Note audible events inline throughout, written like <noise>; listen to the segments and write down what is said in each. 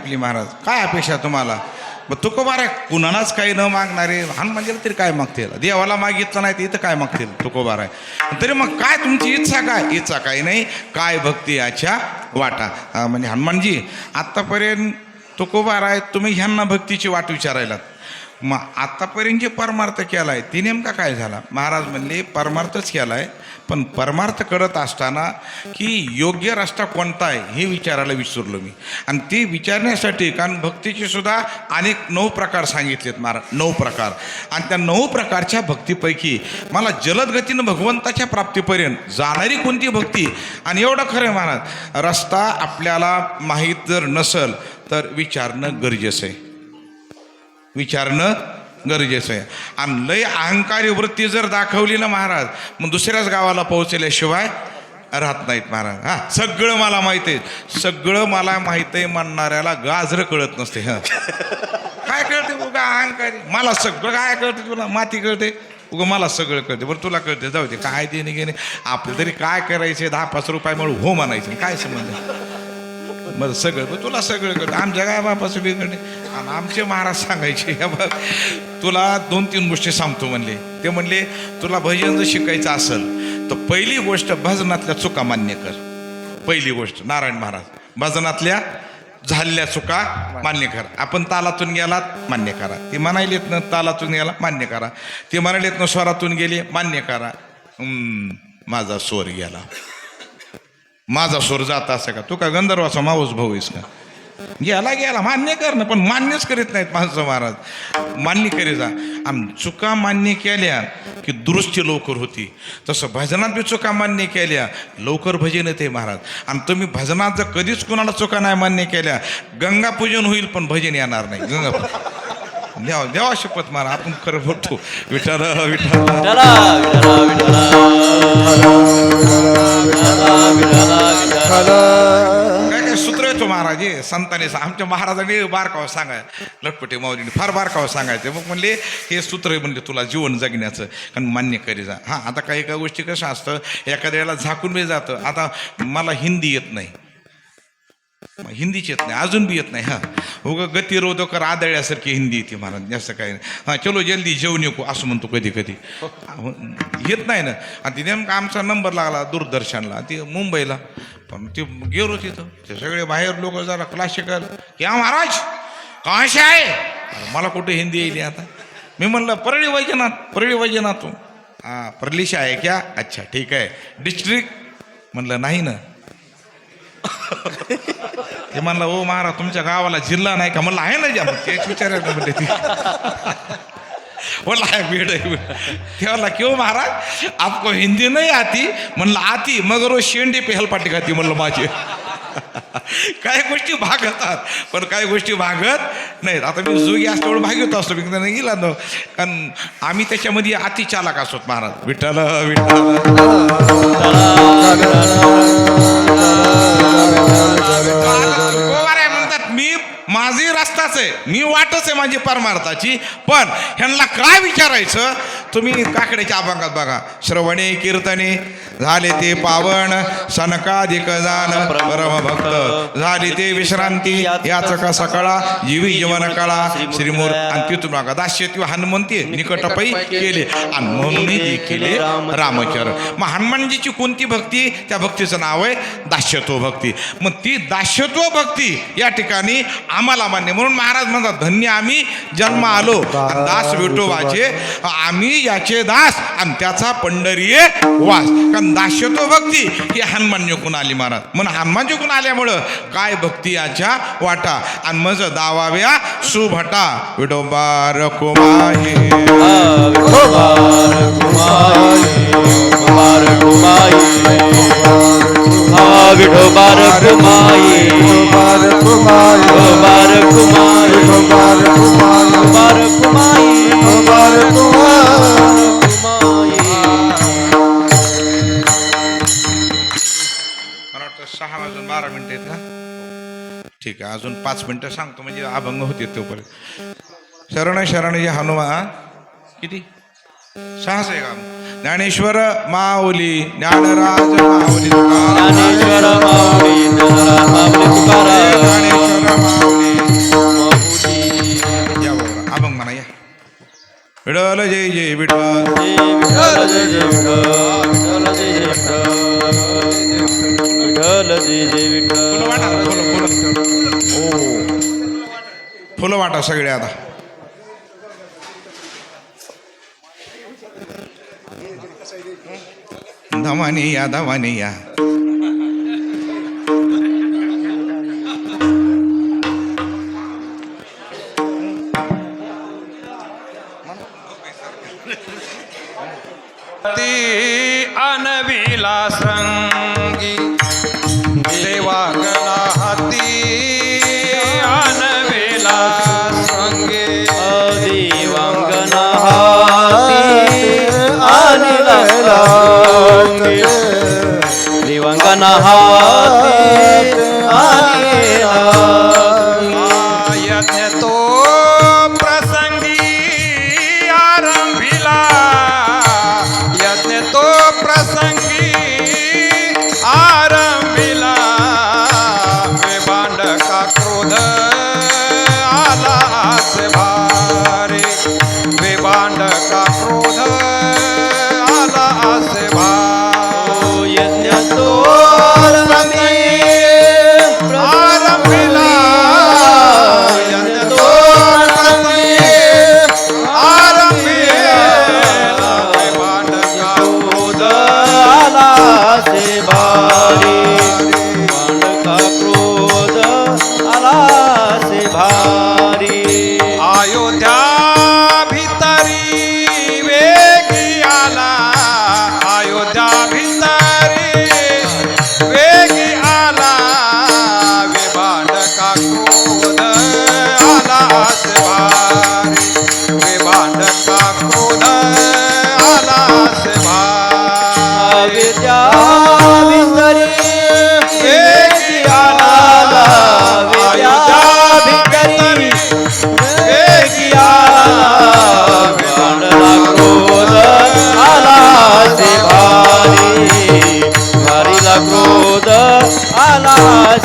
आपली महाराज? काय अपेक्षा तुम्हाला? मग तुकोबार आहे कुणालाच काही न मागणारे हनुमानजीला तरी काय मागतील? देवाला मागितलं नाही तर इथं काय मागतील तुकोबार आहे तरी मग काय तुमची इच्छा काय? इच्छा काही नाही. काय भक्ती याच्या वाटा? म्हणजे हनुमानजी आत्तापर्यंत तुकोबार आहे तुम्ही ह्यांना भक्तीची वाट विचारायलात. मग आत्तापर्यंत जे परमार्थ केला आहे ती नेमका काय झाला? महाराज म्हणले परमार्थच केला आहे पण परमार्थ करत असताना की योग्य रस्ता कोणता आहे हे विचारायला विसरलो मी. आणि ते विचारण्यासाठी कारण भक्तीचे सुद्धा अनेक नऊ प्रकार सांगितलेत महाराज नऊ प्रकार. आणि त्या नऊ प्रकारच्या भक्तीपैकी मला जलद गतीनं भगवंताच्या प्राप्तीपर्यंत जाणारी कोणती भक्ती? आणि एवढं खरं आहे महाराज रस्ता आपल्याला माहीत जर नसल तर विचारणं गरजेचं आहे. विचारणं गरजेचं आहे. आणि लय अहंकारी वृत्ती जर दाखवली ना महाराज मग दुसऱ्याच गावाला पोहोचल्याशिवाय राहत नाहीत महाराज. हा सगळं मला माहीत आहे. सगळं मला माहीत आहे म्हणणाऱ्याला गाजरं कळत नसते हा. काय कळते उगा अहंकारी? मला सगळं काय कळते तुला? माती कळते? उगं मला सगळं कळते. बरं तुला कळते. जाऊ दे काय देणे घेणे? आपलं तरी काय करायचे दहा पाच रुपयामुळे हो म्हणायचं. काय समजलं बरं सगळं. बरं तुला सगळं कळतं. आमच्या काय बापाचं बिघडणे आणि आमचे महाराज सांगायचे बघ तुला दोन तीन गोष्टी सांगतो म्हणले. ते म्हणले तुला भजन जर शिकायचं असेल तर पहिली गोष्ट भजनातल्या चुका मान्य कर. पहिली गोष्ट नारायण महाराज भजनातल्या झालेल्या चुका मान्य करा. आपण तालातून गेलात मान्य करा. ती म्हणायलेत ना तालातून गेला मान्य करा. ते म्हणालेत ना स्वरातून गेले मान्य करा. हम्म, माझा स्वर गेला. माझा स्वर जात असं का? तू का गंधर्वाचा माऊस भाऊ आहेस का? गेला गेला मान्य कर ना पण मान्यच करीत नाहीत माणसं महाराज. मान्य करी जा. आम चुका मान्य केल्या की दुरुस्ती लवकर होती. तसं भजनात बी चुका मान्य केल्या लवकर भजन येते महाराज. आणि तुम्ही भजनात जर कधीच कोणाला चुका नाही मान्य केल्या गंगा पूजन होईल पण भजन येणार नाही. गंगा देवा देवा शपथ मारा आपण खरं बोलतो. विठाल विठाल काय सूत्र येतो महाराज हे संतांनी आमच्या महाराजांनी बारकाव सांगाय लटपटे माऊलीने फार बारकाव सांगायचे. मग म्हणले हे सूत्र आहे तुला जीवन जगण्याचं कारण मान्य करी जा. हां आता काही काही गोष्टी कशा असतं एखाद्या वेळेला झाकून बी जातं. आता मला हिंदी येत नाही. हिंदीच येत नाही अजून बी येत नाही. हां. उगं गतिरोधकर आदळल्यासारखी हिंदी येते महाराज जास्त काही नाही. हां चलो जल्दी जेवण येऊ असं म्हणतो कधी कधी. येत नाही ना. आणि ते नेमका आमचा नंबर लागला दूरदर्शनला ते मुंबईला. पण ते गेलो तिथं. ते सगळे बाहेर लोक जरा क्लासिकल या महाराज काशी आहे मला कुठे हिंदी येईल आता? मी म्हणलं परळी वैजनाथ परळी वैजनाथ तू हां परलीशा आहे क्या? अच्छा ठीक आहे. डिस्ट्रिक्ट म्हणलं नाही ना. <laughs> ते म्हणलं ओ महाराज तुमच्या गावाला जिल्हा नाही का? म्हणलं आहे ना ज्या तेच विचारायला म्हणते ती. बोला <laughs> है ठेवला क्यों महाराज? आपको हिंदी नहीं आती. म्हणलं आती मगर वो शेंडी पेहल पाठी खाती म्हणलं माझी. <laughs> काही गोष्टी भागतात पण काही गोष्टी भागत नाहीत. आता मी जुगी असल्यामुळे भागवत असतो मी नाही गेला ना. कारण आम्ही त्याच्यामध्ये अति चालक असतो महाराज. विठ्ठल विठ्ठल. माझी आहे. मी वाटच आहे माझी परमार्थाची. पण ह्यांना काय विचारायचं? तुम्ही काकड्याच्या अभंगात बघा. श्रवणे कीर्तने झाले ते पावन सनकाधिक जाण परम भक्त झाली ते विश्रांती याच का सकाळा? जीवी जीवन कळा. श्रीमूर आणि तिथून बघा दास्य हनुमंती निकटपै केले. आणि म्हणून केले रामचरण. मग हनुमानजीची कोणती भक्ती? त्या भक्तीचं नाव आहे दास्यत्व भक्ती. मग ती दास्यत्व भक्ती या ठिकाणी आम्हाला मान्य म्हणून महाराज म्हणतात धन्य आम्ही जन्म आलो. आणि दास विठोबाचे. आम्ही याचे दास आणि त्याचा पंढरीये वास. कारण दास्यत्व भक्ती. ही हनुमानजीकडून आली महाराज. म्हणून हनुमानजीकडून आल्यामुळं काय भक्ती याच्या वाटा? आणि मज दावाव्या सुभटा. विठोबा रकुमाई कुमार. कुमाई विठोबार कुमाई बार कुमाई बार कुमाई बार कुमार कुमार कुमाई बार कुमाई मला वाटतं सहा वाजून बारा मिनिटं आहेत ना ठीक आहे अजून पाच मिनिटं सांगतो म्हणजे अभंग होते तोपर्यंत. शरण शरण जे हनुमान किती? सहाच आहे का? ജ്ഞാനേശ്വര മാവുലി ജ്ഞാനരാജ മാവുലി ജ്ഞാനേശ്വര മാവുലി വിടോല ജയ് ജയ് വിട്ടോ ഫുലവാട്ട ജയ് ജയ് ജയ് ജയ് ജയ് ജയ് आता बांधवाने या दावाने या अनहाते आए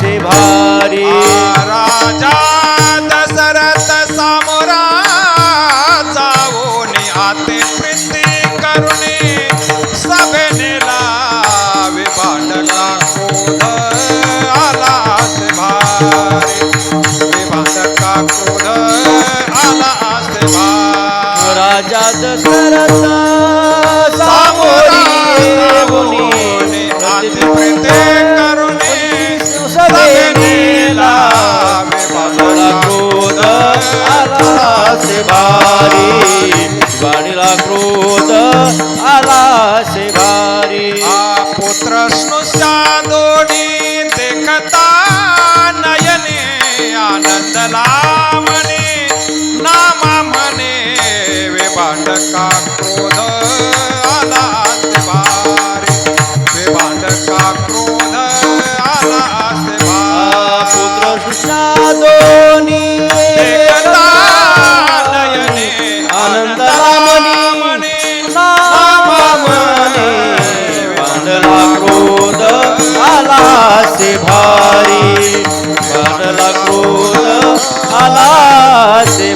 সেবা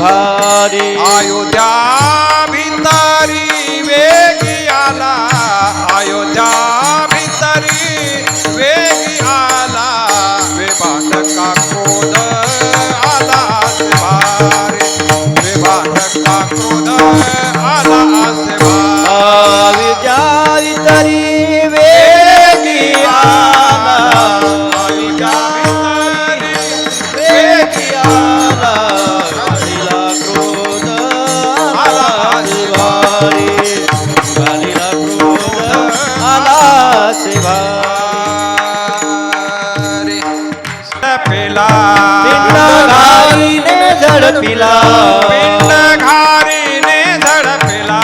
ভারে पिला घारीने झडपिला. पिंड घारीने झडपिला.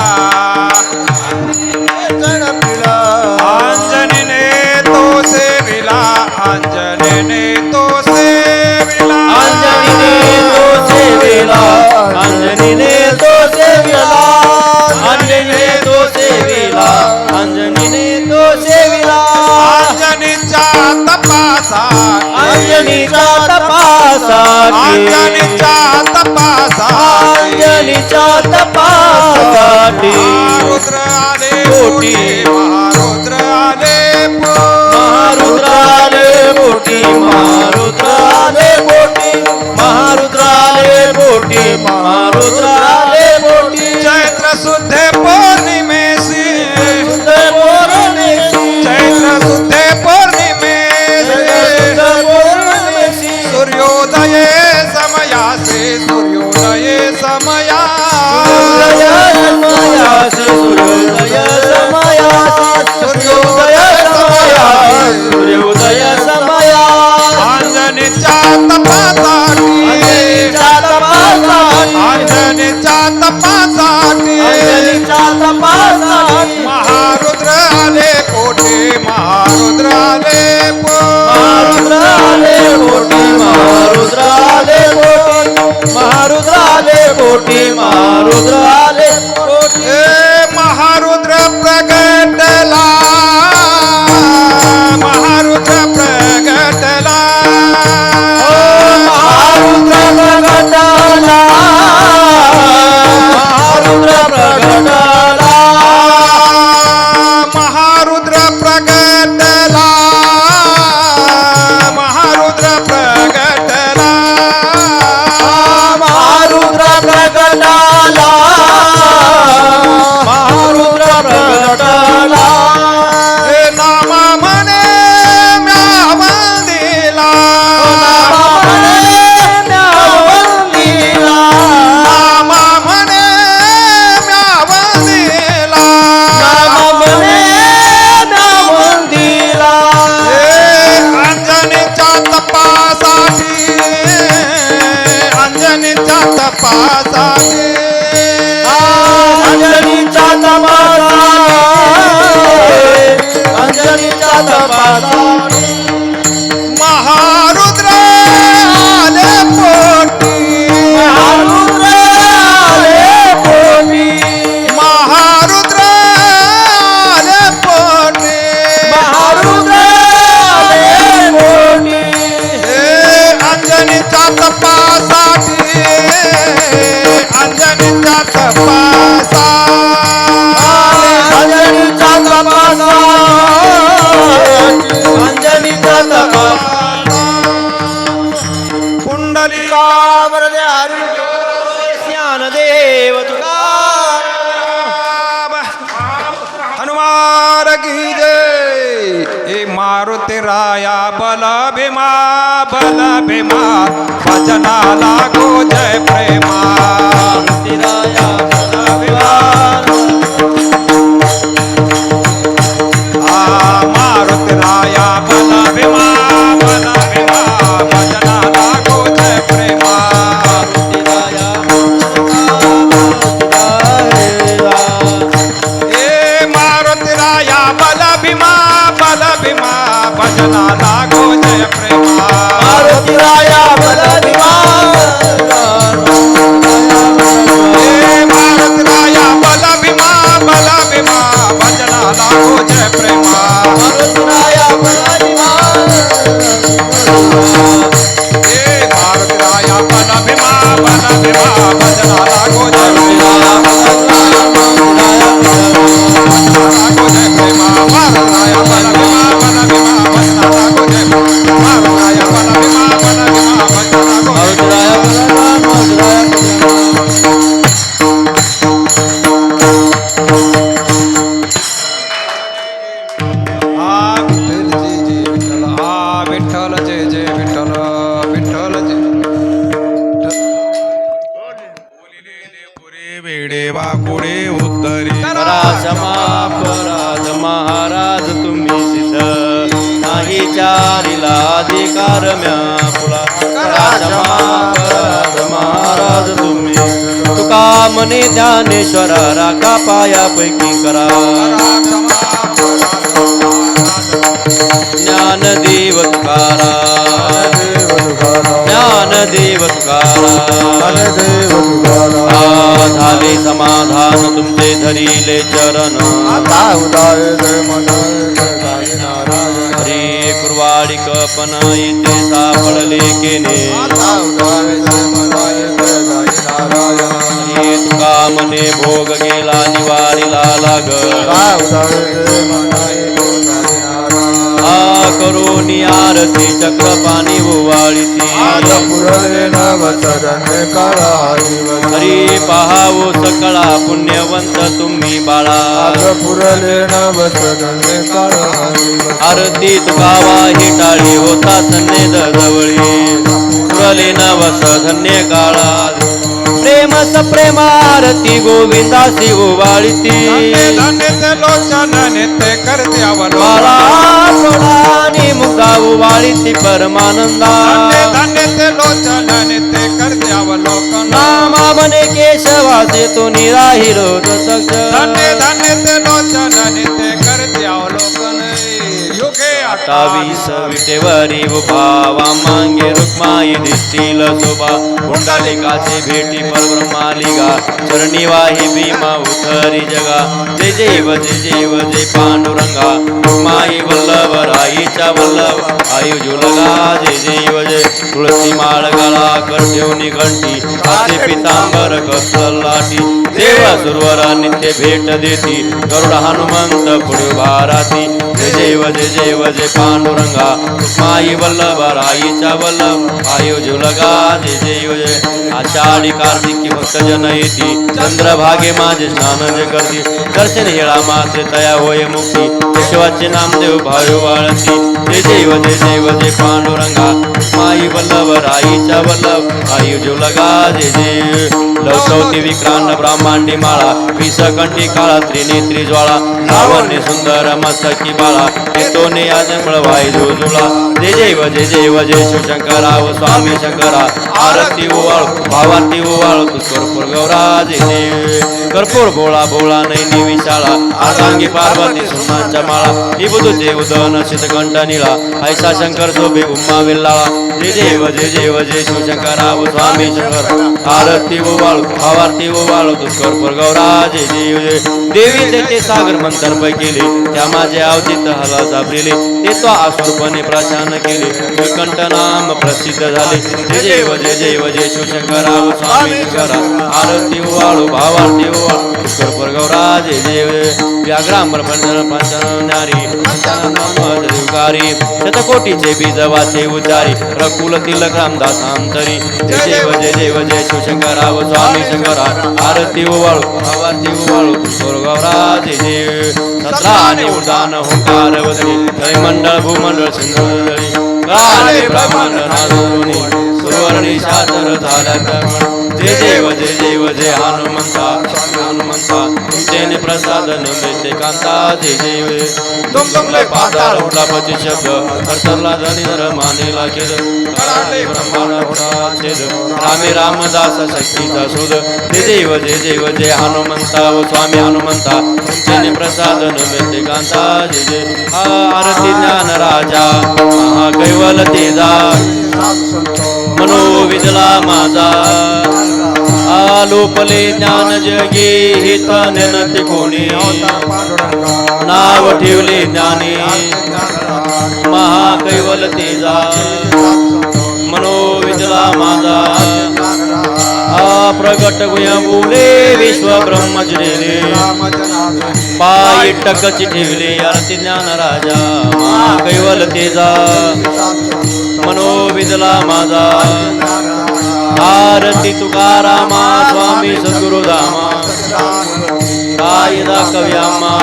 झडपिला. अंजनीने तो सेविला. अंजनीने तो सेविला. अंजनीने तो सेविला. अंजनीने तो सेविला. अंजनीने तो सेविला. तपासा. अंजनीचा तपासा अंजनीचा तपासा. अंजनीचा तपासा रुद्र आले कोटी. रुद्र आले अधिकारीला अधिकार म्या महाराज तुम्ही. तुका मने ज्ञानेश्वर राखा पायापैकी करा. ज्ञान देवकारा ज्ञान देवकारा झाले समाधान तुमचे धरिले चरण. आता उदाय वाडी पनाई ते सापडले केने. तुका मने भोग गेला निवारीला लाग. करोनी आरती चक्र पाणी ओवाळीती हरी पहावो सकळा पुण्यवंत तुम्ही बाळा. आरती तुकावा ही टाळी होता सन्नेद जवळी पुरले नवस धन्य काळा प्रेमस प्रेमारती गोविंदासी ओवाळीती धन्य ते लोचन नित्य करते अवलोकन बाळा सोडानी मुक्ता ओवाळीती परमानंदा. धन्य धन्य ते लोचन करते अवलोकन. नामा बने केशवासे तो निराहिरो धन्य धन्य युगे अठ्ठावीस विटेवरी उभा मांगे रुक्माई दिसतील शोभा. पुंडलिकाचे भेटी परब्रह्मालिगा चरणी वाही भीमा उतरी जगा. जय जैव जय जैव जय पांडुरंगा रुक्माई वल्लभ राईच्या वल्लभ. आयु जुलगा जय जैव जय तुळसी माळ गळा कर ठेवणी घंटी. हाते पितांबर कसलाटी देवा सुरवरा नित्य भेट देती. गरुड हनुमंत पुढे भाराती जय जैव जय जैव पांडुरंगा। माई वल्लभ राईच्या वल्लभ आयु जुलगा जय जैव जय। आषाढी कार्तिकी भक्त जन येती चंद्रभागे माझे स्नान जे करती। दर्शन हेळा मासे तया होय मुक्ती। केशवाचे नामदेव भावे वाळती। जय जैव जय जैव जय पांडुरंगा। माई वल्लभ राईच्या वल्लभ आयु जुलगा जय जय। लवचौती विक्रांत ब्रह्मांडी माळा विष कंठी काळा त्रिनेत्री ज्वाळा लावण्य सुंदर मस्तकी बाळा येतोने आजमळ वाई जुळा जय जैव जय जैव जय शिवशंकराव स्वामी शंकरा. आरती ओवाळ भावाती ओवाळ तू कर्पूर गौराज जय जय. कर्पूर भोळा भोळा नैनी विशाळा आगांगी पार्वती सुनांच्या माळा. निबुदुचे उदन शीतकंठ निळा ऐसा शंकर शोभे उम्मा विल्लाळा. जय जैव जय जैव जय शिवशंकराव स्वामी शंकर. आरती ओवाळ भावारती ओवाळ तू कर्पूर गौराज देवी देते सागर मंतर पै केले त्या माझे अवधित हला सापरिले ते तो आसुरपणे प्रशान केले. निकंठ नाम प्रसिद्ध झाले. जय जैव जय जैव जय शिवशंकराव स्वामी करा आरती ओवाळू भावारती ओवाळ कर्पूर गौरा जय जय व्याघ्रांबर पंचन पंचनारी पंचनारी शतकोटीचे बीजवाचे उचारी. रकुल तिलक रामदास आंतरी जय जैव जय जैव जय शिवशंकराव स्वामी शंकरा. आरती ओवाळू भावारती ओवाळू किशोर गौरा जय जय सतरा आणि उदान होकार मंडल जय मंडळ भूमंडळ काले ब्रह्मांड नादोनी सुवर्णी जय देव जय देव जय प्रसाद नैते कांता देव तुम तुमले पाताळ उठला पती शब्द हरतरला धनी धर मानेला केद रामे रामदास शक्तीचा शोध. जय देव जय देव जय हनुमंता व स्वामी हनुमंता. तुमचे प्रसाद नैते कांता जय जय हा ज्ञान आलोपले ज्ञान जगे हित नेनते कोणी? नाव ठेवले ज्ञानी. महाकैवल तेजा. मनोविदला माझा. आ प्रगट बोले विश्व ब्रह्मजनेले पायी टकच ठेवले आरती ज्ञान राजा. कैवल तेजा. मनोविदला माझा. आरती तुकारामा स्वामी सद्गुरुधामा कायदा कव्यामा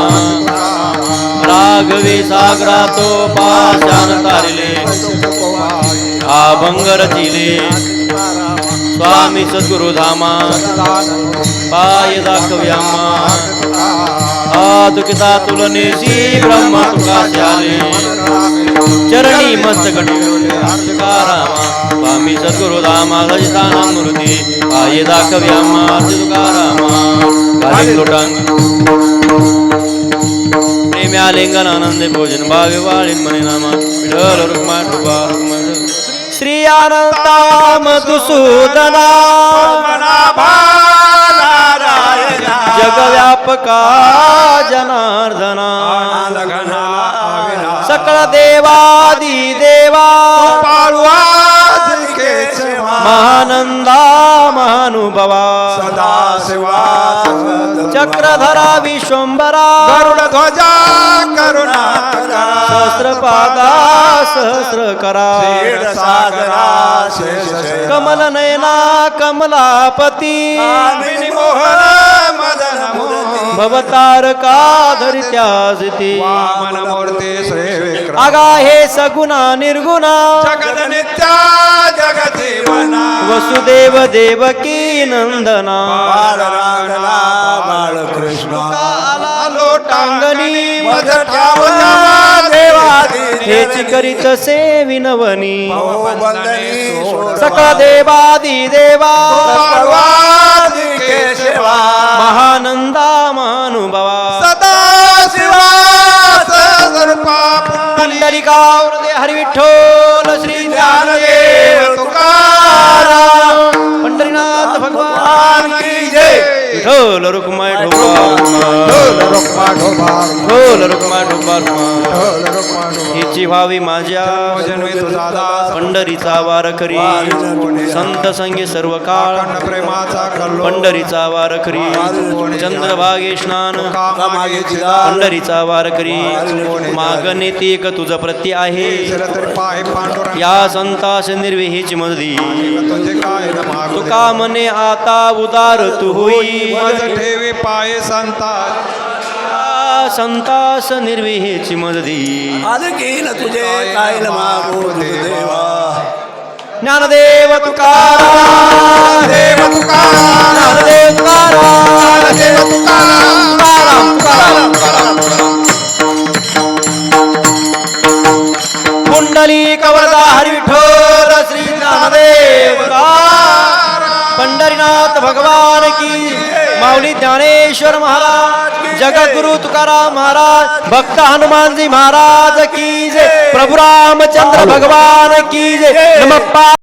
राघवे सागरा तो पाशान तारिले. अभंग रचिले स्वामी सद्गुरुधामा. पाय दाखव्यामा आदुकिता तुलनेशी ब्रह्म तुकाशी आले चरणी मस्तक ठेवले तुकारामा स्वामी सद्गुरुधामा सजिताना मूर्ती पाय दाखव्यामा तुकारामा गाली लोटांग आनंद भोजन भावे वाळीन म्हणे नामा। विठ्ठल रुक्मा कृपा श्री अनंता मधुसूदना। जगव्यापका जनार्दना सकळ देवादी देवा। केशवा महानंदा महानुभवा। सदा शिवा चक्रधरा विश्वंभरा गरुड ध्वजा करुणा सहस्रपादा सहस्र करा सागरा कमल नयना कमलापती। मोहन मदन मूर्ती भवतारका धरित्याजती वामन मूर्ती श्री विक्रम. आगा हे सगुणा निर्गुणा. जगद नित्या जगती मना वसुदेव देवकी नंदना. बाळ रांगला बाळकृष्ण लोटांगणी देवादी हेची करीत से विनवनी. सकळ देवादी देवा. महानंदा महानुभवा सदा शिवा हरी विठ्ठल श्री ज्ञानदेव तुकाराम। पंढरीनाथ भगवान की जय। ढोल रुक्मा ढोबा. ढोल रुक्माय ढोबा ढोल रुक्मा ढोबा. हिची व्हावी माझ्या पंढरीचा वार करी. संत संगी सर्व काळ. प्रेमाचा कल्लो पंढरीचा वार करी. चंद्रभागे स्नान. पंढरीचा वार करी. माग नेती एक तुझं प्रत्य आहे. या संतास निर्विहीची दे. तुका मने आता उदार तू होई. मज ठेवी पाय संता. या संतास निर्विहीची मजदी. आदकीन तुझे काय न मागू देवा ज्ञानदेव तुकाराम देव. तुकाराम. ज्ञानदेव तुकाराम. देव तुकाराम. तुकाराम तुकाराम. कुंडली कवरदा हरी विठ्ठल श्री ज्ञानदेव. पंढरीनाथ भगवान की माऊली ज्ञानेश्वर महाराज जगद्गुरु तुकाराम महाराज भक्त हनुमानजी महाराज की जय। प्रभु रामचंद्र भगवान की जय। नमः